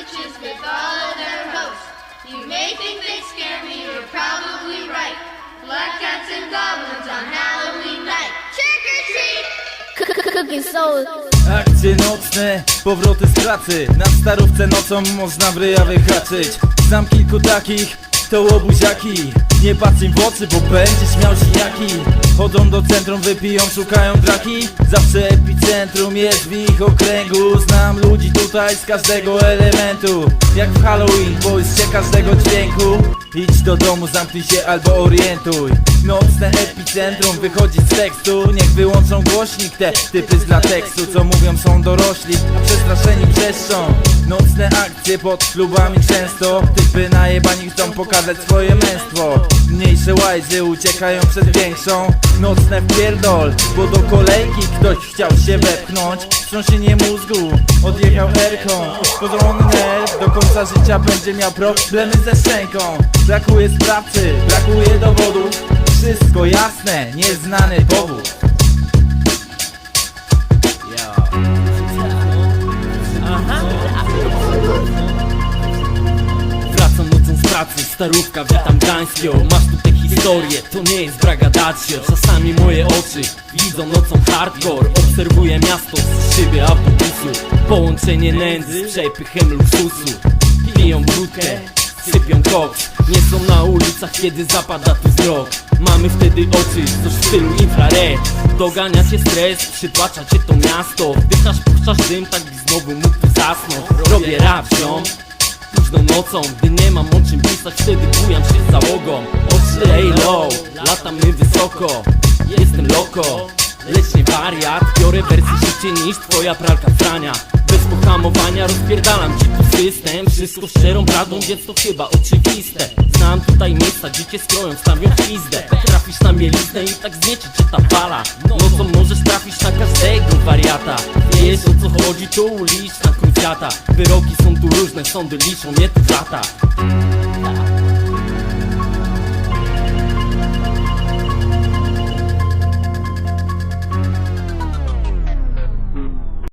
witches their. You may think they scare me, you're probably right. Black cats and goblins on Halloween night. Trick or treat! Akcje nocne, powroty z pracy Na starówce nocą można w ryja Znam kilku takich, to łobuziaki Nie patrz im w oczy, bo będziesz miał siniaki Chodzą do centrum, wypiją, szukają draki. Zawsze epicentrum jest w ich okręgu. Znam ludzi tutaj z każdego elementu. Jak w Halloween, boisz się każdego dźwięku. Idź do domu, zamknij się albo orientuj. Nocne epicentrum wychodzi z tekstu. Niech wyłączą głośnik te typy z lateksu Co mówią są dorośli, przestraszeni wrzeszczą Nocne akcje pod klubami często. Typy najebani chcą pokazać swoje męstwo. Mniejsze łajzy uciekają przed większą Nocne wpierdol, bo do kolejki ktoś chciał się wepchnąć. Wstrząsienie mózgu, odjechał erką. Uszkodzony nerw, do końca życia będzie miał problemy ze szczęką. Brakuje sprawcy, brakuje dowodów Wszystko jasne, nieznany powód. Wracam nocą z pracy, starówka, witam Gdańską Masz tutaj historię, to nie jest bragadacio Czasami moje oczy widzą nocą hardcore. Obserwuję miasto z szyby autobusu Połączenie nędzy z przepychem luksusu. Piją wódkę, sypią koks Nie są na ulicach, kiedy zapada tu zmrok Mamy wtedy oczy, coś w stylu infrared Dogania cię stres, przytłacza cię to miasto. Wdychasz, puszczasz dym, tak by znowu mógł tu zasnąć. Robię rap, ziom Późną nocą, gdy nie mam o czym pisać Wtedy bujam się z załogą lay low, latamy wysoko Jestem loko, lecz nie wariat Biorę wersję szybciej niż twoja pralka frania. Bez pohamowania rozpierdalam ci tu system. Wszystko szczerą prawdą, więc to chyba oczywiste. Znam tutaj miejsca, gdzie cię skroją, stawią w pizdę. Trafisz na mieliznę i tak zmiecie cię ta fala? Nocą możesz trafić na każdego wariata. Wiesz o co chodzi, to uliczna krucjata Wyroki są tu różne, sądy liczą mnie tu w latach